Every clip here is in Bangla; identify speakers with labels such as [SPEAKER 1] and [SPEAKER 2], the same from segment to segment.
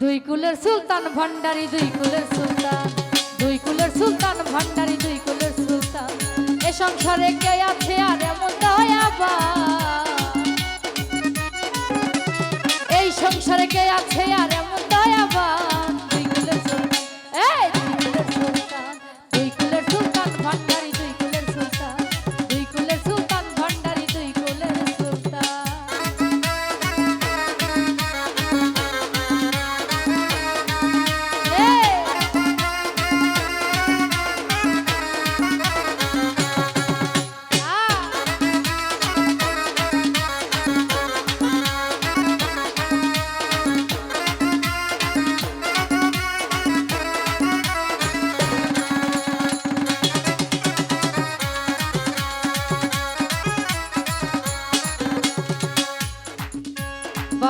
[SPEAKER 1] দুই কুলের সুলতান ভান্ডারি, দুই কুলের সুলতান। দুই কুলের সুলতান ভান্ডারি, দুই কুলের সুলতান। এ সংসারে কে আছে আর এমন দয়াবা এই সংসারে কে আছে আর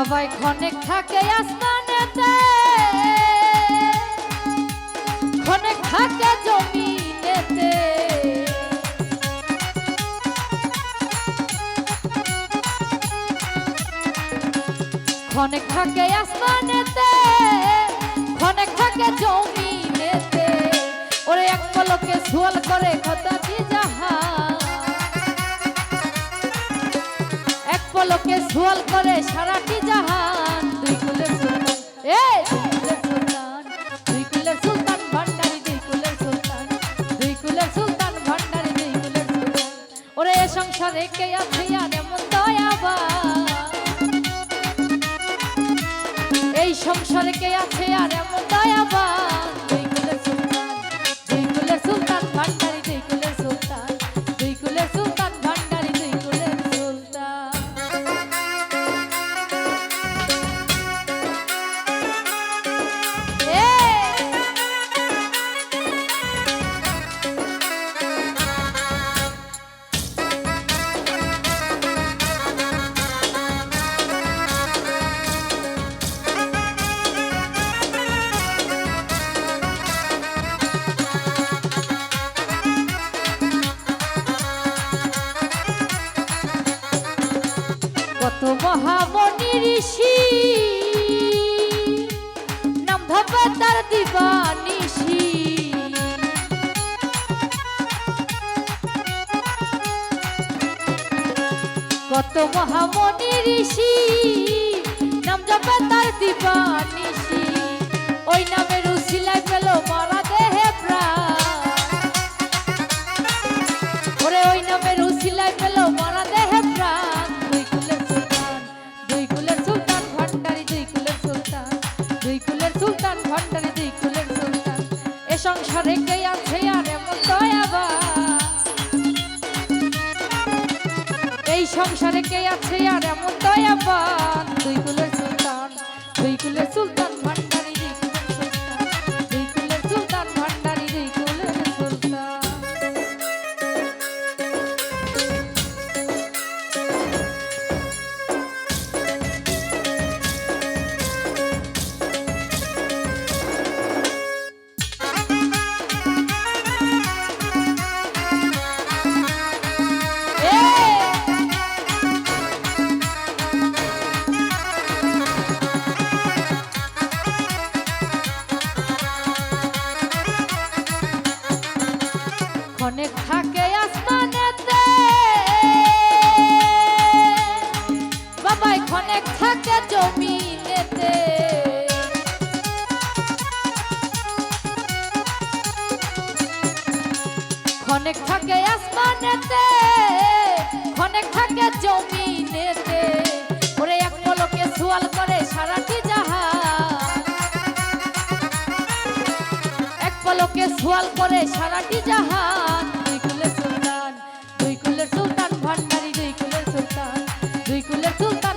[SPEAKER 1] বাবাই ক্ষণেক থাকে আসমানেতে। ক্ষণেক থাকে জমিনেতে। থাকে আসমানেতে। থাকে জমিনেতে। ওরে এক পলকে ঝোল করে খতাটি জাহান এক পলকে সোয়াল করে সারাটি এই সংসারে কে আছে আর মহামণি ঋষি নাম ধবে তার দিবানিশি কত মহামণি ঋষি, নাম জপে তার দিবানিশি ওই নামের সংসারে কে আছে আর এমন দয়াবা এই সংসারে কে আছে আর এমন দয়াবান? দুই কুলের সুলতান দুই কুলের সুলতান ভান্ডারি ক্ষণেক থাকে আসমানেতে বাবাই ক্ষণেক থাকে জমিনেতে। ক্ষণেক থাকে আসমানেতে ক্ষণেক থাকে জমিনেতে। সোয়াল করে সারাটি জাহান, দুই কুলের সুলতান, দুই কুলের সুলতান, ভান্ডারি দুই কুলের সুলতান, দুই কুলের সুলতান।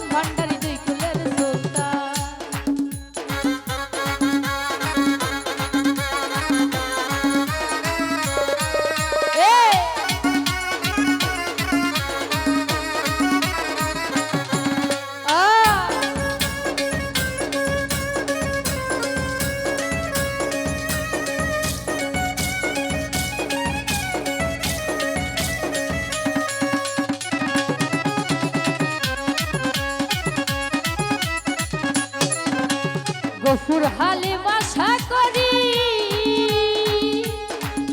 [SPEAKER 1] গফুর হালিম আশা করি।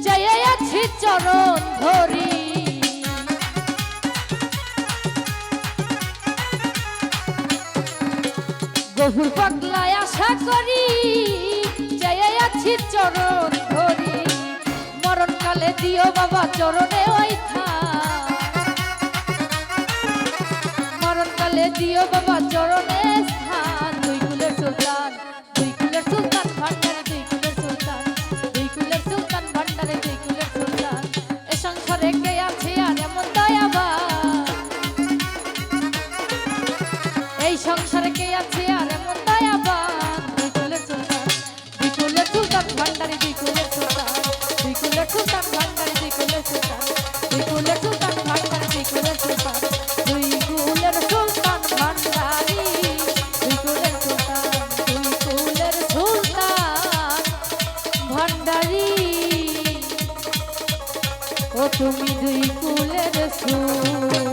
[SPEAKER 1] জয় আছি চরণ ধরি। গফুর পাগলায় আশা করি, জয় আছি চরণ ধরি। মরণকালে দিও বাবা চরণে ওই থা মরণকালে দিও বাবা চরণে ভান্ডারে দুই কুলের সুলতান দুই কুলের সুলতান ভান্ডারে দুই কুলের সুলতান দুই তুমি দুই কুলের সুলতান